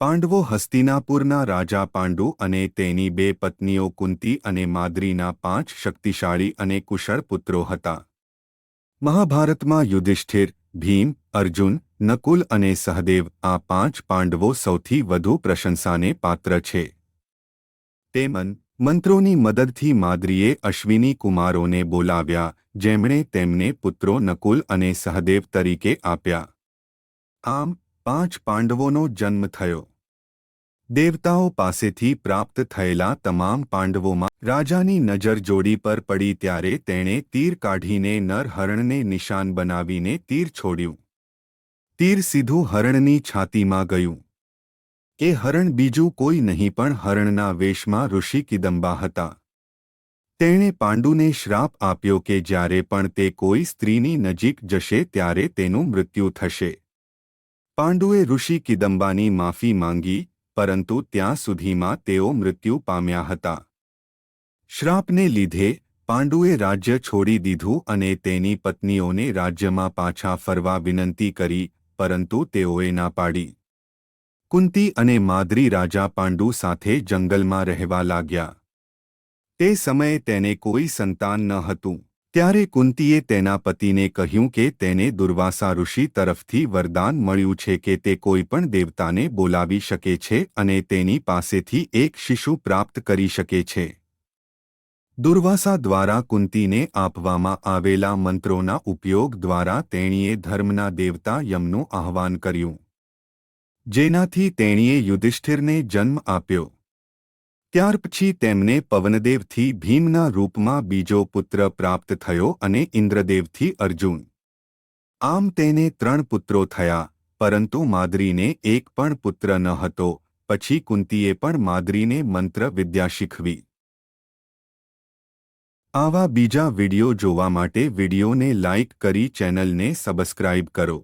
પાંડવો હસ્તિનાપુરના રાજા પાંડુ અને તેની બે પત્નીઓ કુંતી અને માદ્રીના પાંચ શક્તિશાળી અને કુશળ પુત્રો હતા. મહાભારતમાં યુધિષ્ઠિર, ભીમ, અર્જુન, નકુલ અને સહદેવ આ પાંચ પાંડવો સૌથી વધુ પ્રશંસાને પાત્ર છે. તેમન મંત્રોની મદદથી માદ્રીએ અશ્વિની કુમારોને બોલાવ્યા, જેમણે તેમને પુત્રો નકુલ અને સહદેવ તરીકે આપ્યા. આમ, પાંચ પાંડવોનો જન્મ થયો. દેવતાઓ પાસેથી પ્રાપ્ત થયેલા તમામ પાંડવોમાં રાજાની નજર જોડી પર પડી ત્યારે તેણે તીર કાઢીને નર હરણને નિશાન બનાવીને તીર છોડ્યું. તીર સીધું હરણની છાતીમાં ગયું. એ હરણ બીજું કોઈ નહીં પણ હરણના વેશમાં ઋષિ કિદંબા હતા. તેણે પાંડુને શ્રાપ આપ્યો કે જ્યારે પણ તે કોઈ સ્ત્રીની નજીક જશે ત્યારે તેનું મૃત્યુ થશે. પાંડુએ ઋષિ કિદંબાની માફી માંગી પરંતુ ત્યાં સુધીમાં તેઓ મૃત્યુ પામ્યા હતા. શ્રાપને લીધે પાંડુએ રાજ્ય છોડી દીધું અને તેની પત્નીઓને રાજ્યમાં પાછા ફરવા વિનંતી કરી, પરંતુ તેઓએ ના પાડી. કુંતી અને માદ્રી રાજા પાંડુ સાથે જંગલમાં રહેવા લાગ્યા. તે સમયે તેને કોઈ સંતાન ન હતું. ત્યારે કુંતીએ તેના પતિને કહ્યું કે તેને દુર્વાસા ઋષિ તરફથી વરદાન મળ્યું છે કે તે કોઈપણ દેવતાને બોલાવી શકે છે અને તેની પાસેથી એક શિશુ પ્રાપ્ત કરી શકે છે. દુર્વાસા દ્વારા કુંતીને આપવામાં આવેલા મંત્રોના ઉપયોગ દ્વારા તેણીએ ધર્મના દેવતા યમનું આહ્વાન કર્યું. જેનાથી તેણીએ યુધિષ્ઠિરને જન્મ આપ્યો. ત્યાર પછી તેમને પવનદેવથી ભીમના રૂપમાં બીજો પુત્ર પ્રાપ્ત થયો અને ઇન્દ્રદેવથી અર્જુન. આમ તેને ત્રણ પુત્રો થયા, પરંતુ માદ્રીને એક પણ પુત્ર ન હતો, પછી કુંતીએ પણ માદ્રીને મંત્ર વિદ્યા શીખવી. આવા બીજા વિડિયો જોવા માટે વિડિયોને લાઇક કરી ચેનલને સબસ્ક્રાઇબ કરો.